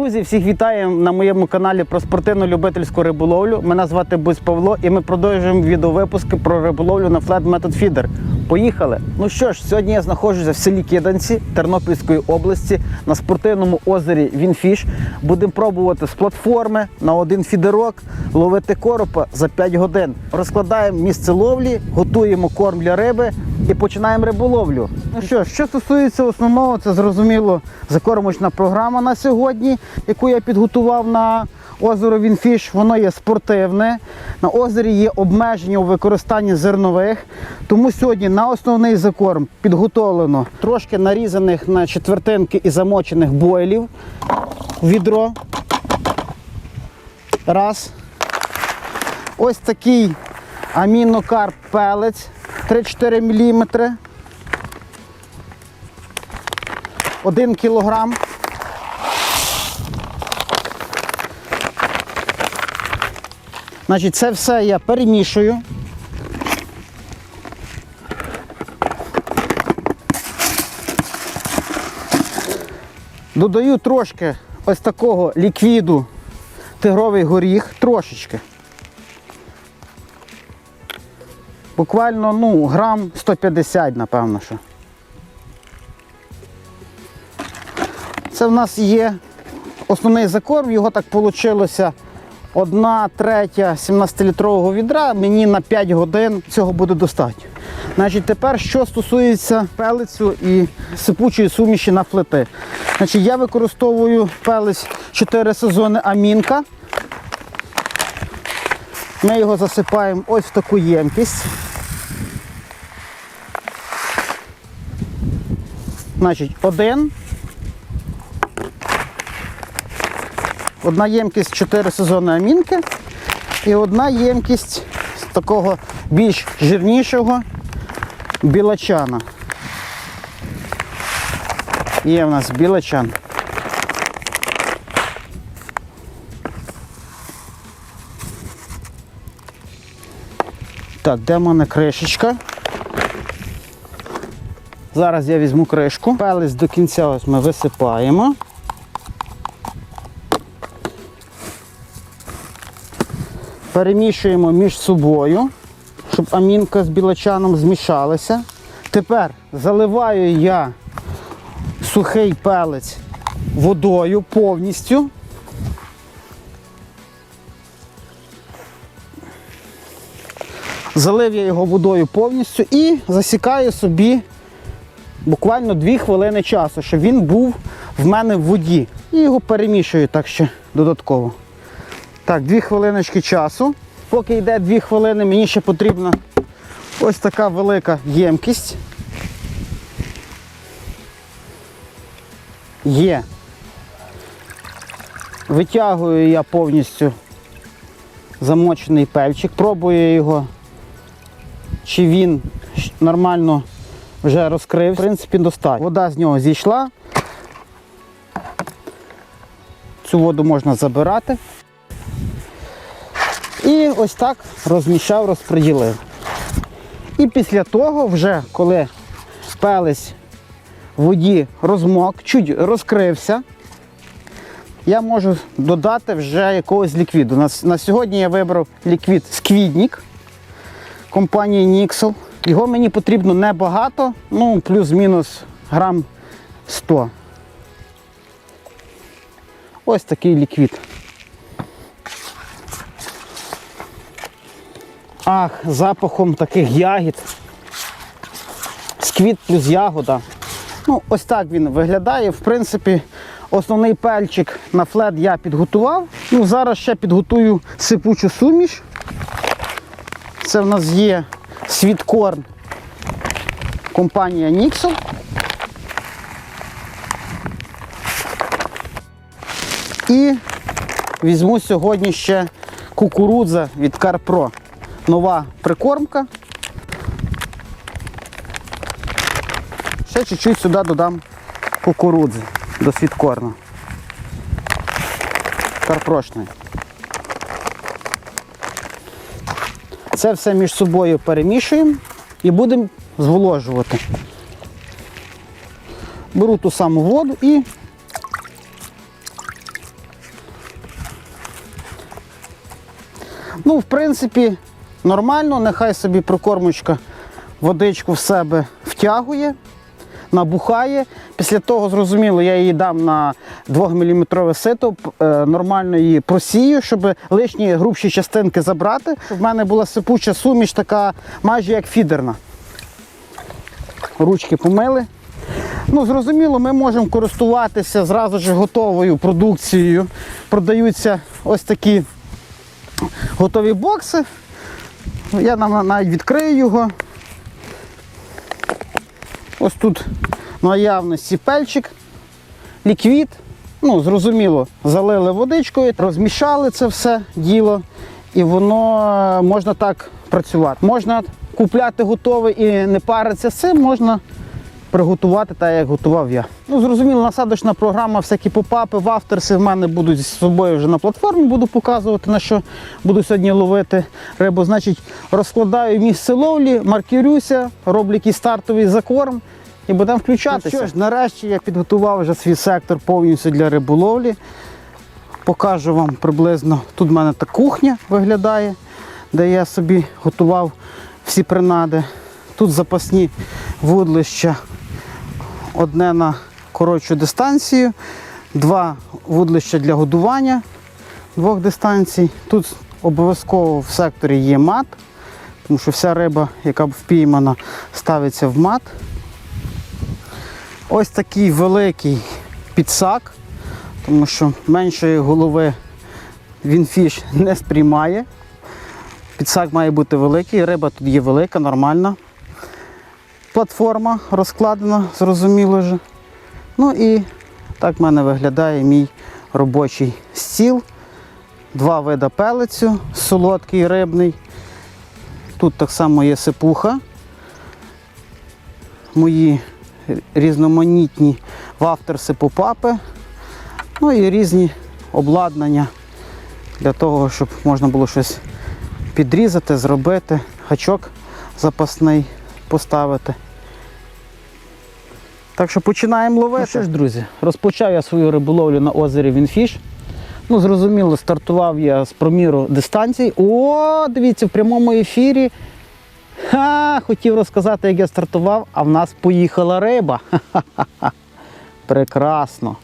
Друзі, всіх вітаю на моєму каналі про спортивну любительську риболовлю. Мене звати Бусь Павло, і ми продовжуємо відеовипуски про риболовлю на Flat Method Feeder. Поїхали! Ну що ж, сьогодні я знаходжуся в селі Киданці Тернопільської області на спортивному озері Вінфіш. Будемо пробувати з платформи на один фідерок ловити коропа за 5 годин. Розкладаємо місце ловлі, готуємо корм для риби і починаємо риболовлю. Ну що що стосується основного, це зрозуміло закормочна програма на сьогодні, яку я підготував на озеро Вінфіш. Воно є спортивне. На озері є обмеження у використанні зернових. Тому сьогодні на основний закорм підготовлено трошки нарізаних на четвертинки і замочених бойлів. Відро. Раз. Ось такий амінокарп пелець 3-4 мм. 1 кілограм. Значить, це все я перемішую. Додаю трошки ось такого ліквіду тигровий горіх, трошечки. Буквально ну, грам 150, напевно, що. Це в нас є основний закорм, його так вийшло одна третя 17-літрового відра, мені на 5 годин цього буде достатньо. Значить, тепер, що стосується пелицю і сипучої суміші на флети. Значить, я використовую пелець 4 сезони амінка. Ми його засипаємо ось в таку ємкість. Значить, один. Одна ємкість 4 сезони амінки і одна ємкість з такого більш жирнішого білачана. Є в нас білачан. Так, де в мене кришечка? Зараз я візьму кришку. Пелець до кінця ось ми висипаємо. Перемішуємо між собою, щоб амінка з білачаном змішалася. Тепер заливаю я сухий пелець водою повністю. Залив я його водою повністю і засікаю собі буквально 2 хвилини часу, щоб він був в мене в воді. І його перемішую так ще додатково. Так, 2 хвилиночки часу. Поки йде 2 хвилини, мені ще потрібна ось така велика ємкість. Є. Витягую я повністю замочений пельчик, пробую його, чи він нормально вже розкрив. В принципі, достатньо. Вода з нього зійшла. Цю воду можна забирати. І ось так розміщав, розподілив. І після того, вже коли пелець в воді розмок, чуть розкрився, я можу додати вже якогось ліквіду. На, на сьогодні я вибрав ліквід Сквіднік компанії Nixel. Його мені потрібно небагато, ну плюс-мінус грам 100. Ось такий ліквід. Ах, запахом таких ягід. Сквіт плюс ягода. Ну, ось так він виглядає. В принципі, основний пельчик на флет я підготував. Ну, зараз ще підготую сипучу суміш. Це в нас є світкорн компанія Nixel. І візьму сьогодні ще кукурудза від CarPro нова прикормка. Ще чуть-чуть сюди додам кукурудзи до світкорна. Карпрошної. Це все між собою перемішуємо і будемо зволожувати. Беру ту саму воду і ну, в принципі, нормально, нехай собі прикормочка водичку в себе втягує, набухає. Після того, зрозуміло, я її дам на 2-мм сито, е, нормально її просію, щоб лишні грубші частинки забрати. В мене була сипуча суміш, така майже як фідерна. Ручки помили. Ну, зрозуміло, ми можемо користуватися зразу ж готовою продукцією. Продаються ось такі готові бокси. Я нам навіть відкрию його. Ось тут наявності пельчик, ліквід. Ну, зрозуміло, залили водичкою, розмішали це все діло, і воно е, можна так працювати. Можна купляти готове і не паритися з цим, можна приготувати так, як готував я. Ну, зрозуміло, насадочна програма, всякі попапи, вафтерси в мене будуть з собою вже на платформі, буду показувати, на що буду сьогодні ловити рибу. Значить, розкладаю місце ловлі, маркірюся, роблю якийсь стартовий закорм і будемо включатися. Ну, що ж, нарешті я підготував вже свій сектор повністю для риболовлі. Покажу вам приблизно. Тут в мене та кухня виглядає, де я собі готував всі принади. Тут запасні вудлища. Одне на коротшу дистанцію, два вудлища для годування двох дистанцій. Тут обов'язково в секторі є мат, тому що вся риба, яка впіймана, ставиться в мат. Ось такий великий підсак, тому що меншої голови він фіш не сприймає. Підсак має бути великий, риба тут є велика, нормальна. Платформа розкладена, зрозуміло вже. Ну і так в мене виглядає мій робочий стіл. Два вида пелецю, солодкий рибний. Тут так само є сипуха. Мої різноманітні вафтерси попапи. Ну і різні обладнання для того, щоб можна було щось підрізати, зробити, гачок запасний поставити. Так що починаємо ловити. Ну що ж, друзі, розпочав я свою риболовлю на озері Вінфіш. Ну, зрозуміло, стартував я з проміру дистанцій. О, дивіться, в прямому ефірі. Ха, хотів розказати, як я стартував, а в нас поїхала риба. Ха-ха-ха. Прекрасно.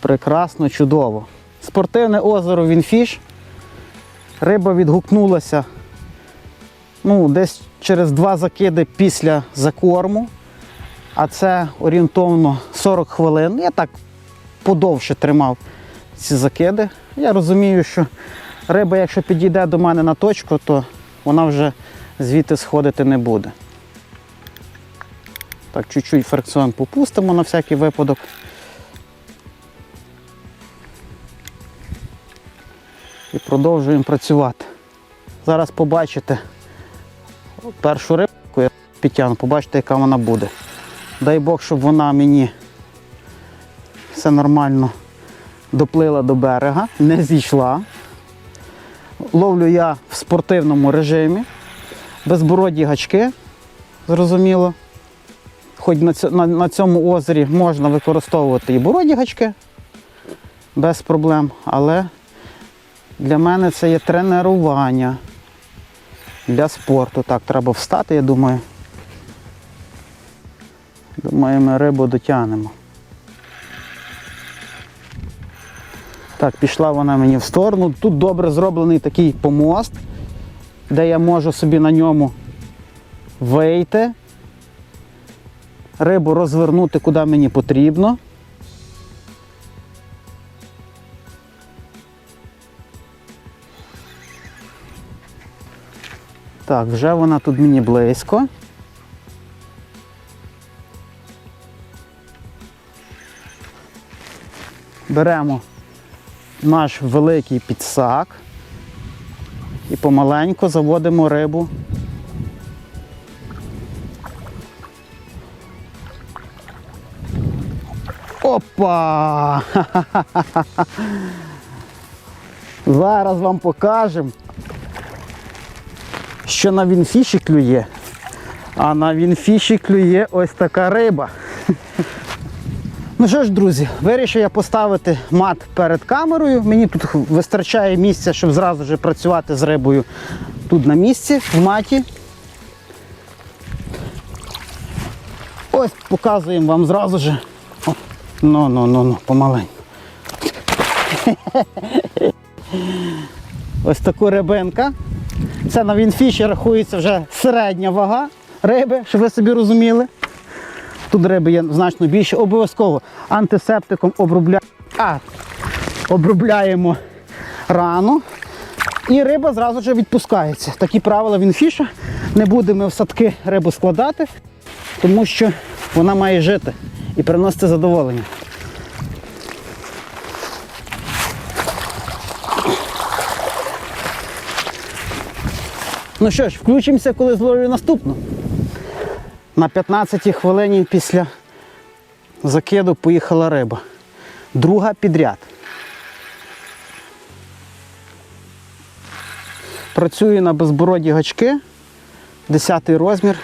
Прекрасно, чудово. Спортивне озеро Вінфіш. Риба відгукнулася ну, десь через два закиди після закорму. А це орієнтовно 40 хвилин. Я так подовше тримав ці закиди. Я розумію, що риба, якщо підійде до мене на точку, то вона вже звідти сходити не буде. Так, чуть-чуть фрикціон попустимо на всякий випадок. І продовжуємо працювати. Зараз побачите першу рибку, я підтягну, побачите, яка вона буде. Дай Бог, щоб вона мені все нормально доплила до берега, не зійшла. Ловлю я в спортивному режимі, безбороді гачки, зрозуміло. Хоч на, цьому озері можна використовувати і бороді гачки без проблем, але для мене це є тренування для спорту. Так, треба встати, я думаю. Думаю, ми рибу дотягнемо. Так, пішла вона мені в сторону. Тут добре зроблений такий помост, де я можу собі на ньому вийти, рибу розвернути куди мені потрібно. Так, вже вона тут мені близько. Беремо наш великий підсак і помаленьку заводимо рибу. Опа! Зараз вам покажемо, що на вінфіші клює. А на вінфіші клює ось така риба. Ну що ж, друзі, вирішив я поставити мат перед камерою. Мені тут вистачає місця, щоб зразу ж працювати з рибою тут на місці, в маті. Ось показуємо вам зразу ж. Ну, ну, ну, ну, помаленьку. Ось таку рибинка. Це на Вінфіші рахується вже середня вага риби, щоб ви собі розуміли. Тут риби є значно більше. Обов'язково антисептиком обробля... а, обробляємо рану. І риба зразу ж відпускається. Такі правила Вінфіша. Не будемо в садки рибу складати, тому що вона має жити і приносити задоволення. Ну що ж, включимося, коли зловлю наступну. На 15 хвилині після закиду поїхала риба. Друга підряд. Працюю на безбороді гачки, 10 розмір,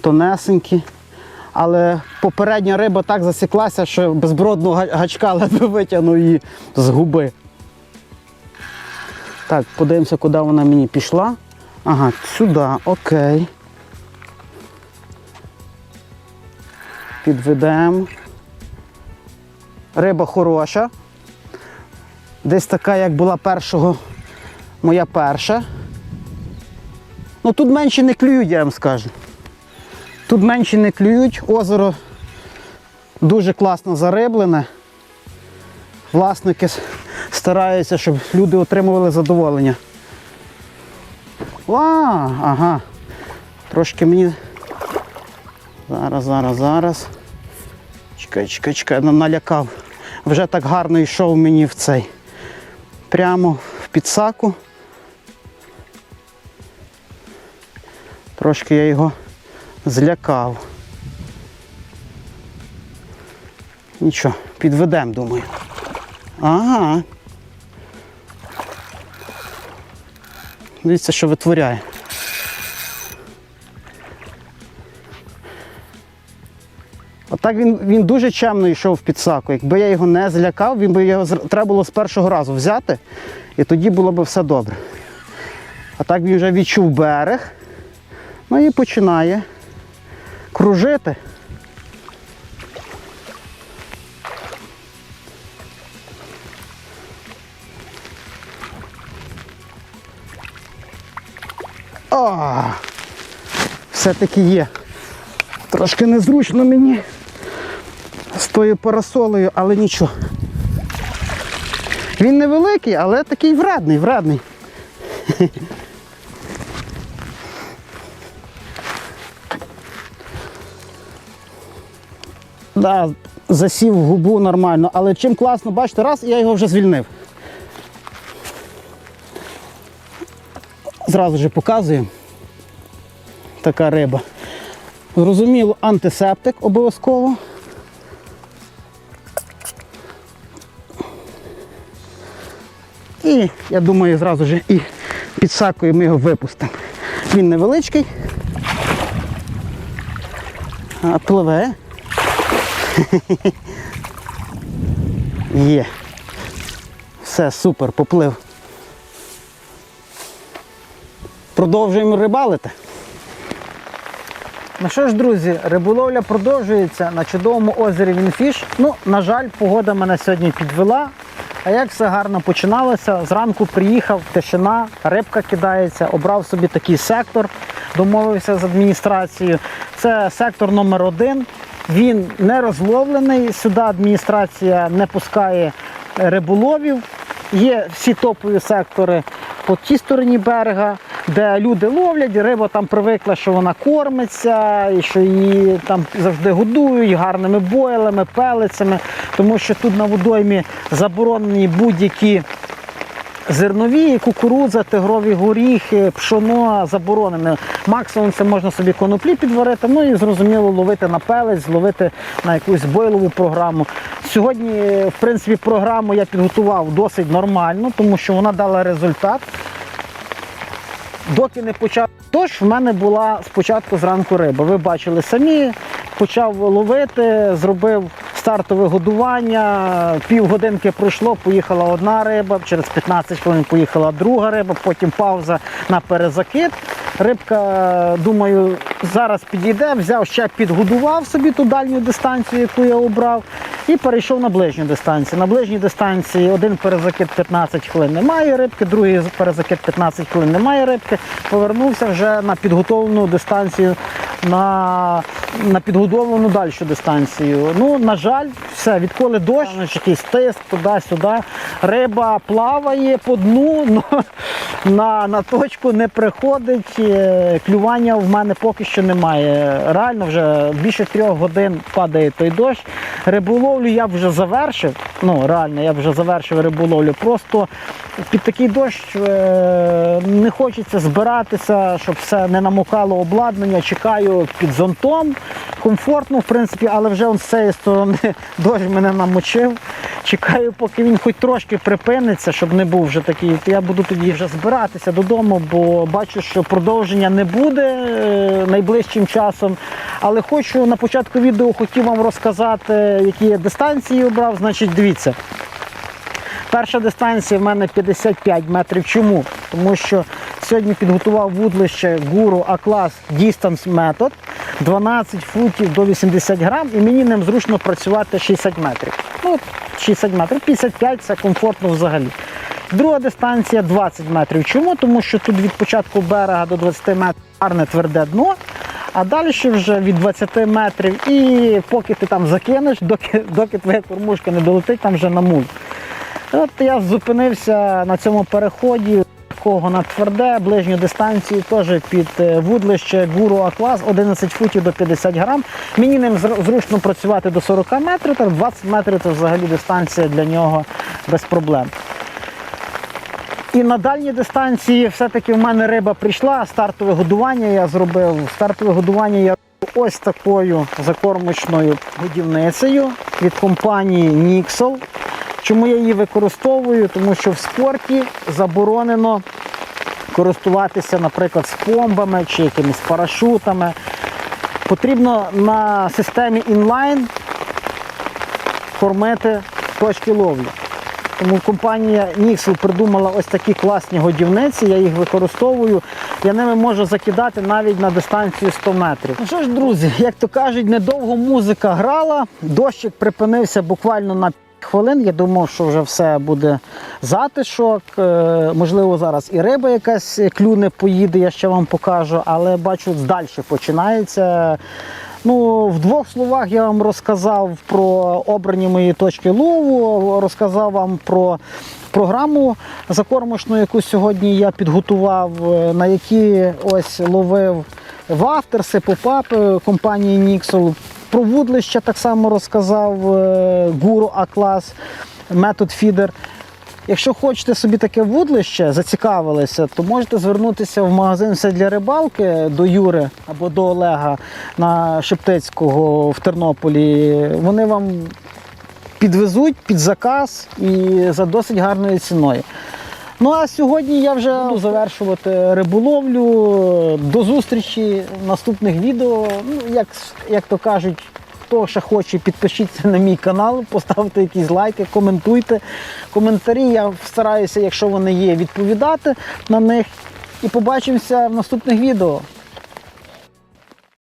тонесенькі. Але попередня риба так засіклася, що безбородного гачка ледве витягнув її з губи. Так, подивимося, куди вона мені пішла. Ага, сюди, окей. Підведемо. Риба хороша. Десь така, як була першого, моя перша. Ну тут менше не клюють, я вам скажу. Тут менше не клюють, озеро дуже класно зариблене. Власники стараються, щоб люди отримували задоволення. Ва, ага. Трошки мені. Зараз, зараз, зараз. Чекай, чекай, чекай, на- налякав. Вже так гарно йшов мені в цей. Прямо в підсаку. Трошки я його злякав. Нічого, підведемо, думаю. Ага. Дивіться, що витворяє. Отак він, він дуже чемно йшов в підсаку. Якби я його не злякав, він би його треба було з першого разу взяти, і тоді було б все добре. А так він вже відчув берег, ну і починає кружити. Все-таки є. Трошки незручно мені з тою парасолею, але нічого. Він невеликий, але такий вредний, вредний. Да, засів в губу нормально, але чим класно, бачите, раз, я його вже звільнив. Зразу ж показую. Така риба. Зрозуміло, антисептик обов'язково. І я думаю, зразу ж і підсакою ми його випустимо. Він невеличкий. А пливе. Є. Все, супер, поплив. Продовжуємо рибалити. Ну що ж, друзі, риболовля продовжується на чудовому озері Вінфіш. Ну, на жаль, погода мене сьогодні підвела. А як все гарно починалося, зранку приїхав, тишина, рибка кидається, обрав собі такий сектор, домовився з адміністрацією. Це сектор номер один. Він не розловлений. Сюди адміністрація не пускає риболовів. Є всі топові сектори по тій стороні берега, де люди ловлять, риба там привикла, що вона кормиться, і що її там завжди годують гарними бойлами, пелицями, тому що тут на водоймі заборонені будь-які зернові, кукурудза, тигрові горіхи, пшоно заборонене. Максимум це можна собі коноплі підварити, ну і зрозуміло ловити на пелець, зловити на якусь бойлову програму. Сьогодні, в принципі, програму я підготував досить нормально, тому що вона дала результат. Доки не почав. Тож в мене була спочатку зранку риба. Ви бачили самі, почав ловити, зробив стартове годування. Півгодинки пройшло, поїхала одна риба, через 15 хвилин поїхала друга риба, потім пауза на перезакид. Рибка, думаю, зараз підійде, взяв ще підгодував собі ту дальню дистанцію, яку я обрав, і перейшов на ближню дистанцію. На ближній дистанції один перезакид 15 хвилин немає рибки, другий перезакид 15 хвилин немає рибки. Повернувся вже на підготовлену дистанцію, на, на підготовлену дальшу дистанцію. Ну, на жаль, все, відколи дощ, якийсь тиск, туди-сюди. Риба плаває по дну, но на, на точку не приходить. Е, Клювання в мене поки що немає. Реально вже більше трьох годин падає той дощ. Риболовлю я вже завершив. Ну, реально, я вже завершив риболовлю. Просто під такий дощ е, не хочеться збиратися, щоб все не намокало обладнання. Чекаю під зонтом. Комфортно, в принципі, але вже з цієї сторони дощ мене намочив. Чекаю, поки він хоч трошки припиниться, щоб не був вже такий. Я буду тоді вже збиратися додому, бо бачу, що продовження не буде е, найближчим часом. Але хочу на початку відео хотів вам розказати, які я дистанції обрав. Значить, дивіться. Перша дистанція в мене 55 метрів. Чому? Тому що сьогодні підготував вудлище Guru A-Class Distance Method 12 футів до 80 грам, і мені ним зручно працювати 60 метрів. Ну, 60 метрів, 55 це комфортно взагалі. Друга дистанція 20 метрів. Чому? Тому що тут від початку берега до 20 метрів гарне тверде дно. А далі вже від 20 метрів, і поки ти там закинеш, доки, доки твоя кормушка не долетить, там вже на муль. От я зупинився на цьому переході, кого на тверде, ближню дистанцію, теж під е, вудлище Гуру Аклас 11 футів до 50 грам. Мені ним зручно працювати до 40 метрів, так 20 метрів це взагалі дистанція для нього без проблем. І на дальній дистанції все-таки в мене риба прийшла, стартове годування я зробив. Стартове годування я робив ось такою закормочною годівницею від компанії Nixol. Чому я її використовую? Тому що в спорті заборонено користуватися, наприклад, з помбами чи якимись парашутами. Потрібно на системі інлайн кормити точки ловлі. Тому компанія Nixel придумала ось такі класні годівниці, я їх використовую. Я ними можу закидати навіть на дистанцію 100 метрів. Ну що ж, друзі, як то кажуть, недовго музика грала, дощик припинився буквально на 5 хвилин. Я думав, що вже все буде затишок. Е, Можливо, зараз і риба якась клюне, поїде, я ще вам покажу, але бачу, далі починається. Ну, в двох словах я вам розказав про обрані мої точки лову, розказав вам про програму закормочну, яку сьогодні я підготував, е, на якій ось ловив вафтерси, попапи компанії Nixol. Про вудлище так само розказав е, гуру А-клас, метод фідер. Якщо хочете собі таке вудлище, зацікавилися, то можете звернутися в магазин все для рибалки до Юри або до Олега на Шептицького в Тернополі. Вони вам підвезуть під заказ і за досить гарною ціною. Ну а сьогодні я вже буду завершувати риболовлю. До зустрічі в наступних відео. Ну, як, як то кажуть, хто ще хоче, підпишіться на мій канал, поставте якісь лайки, коментуйте. Коментарі я стараюся, якщо вони є, відповідати на них. І побачимося в наступних відео.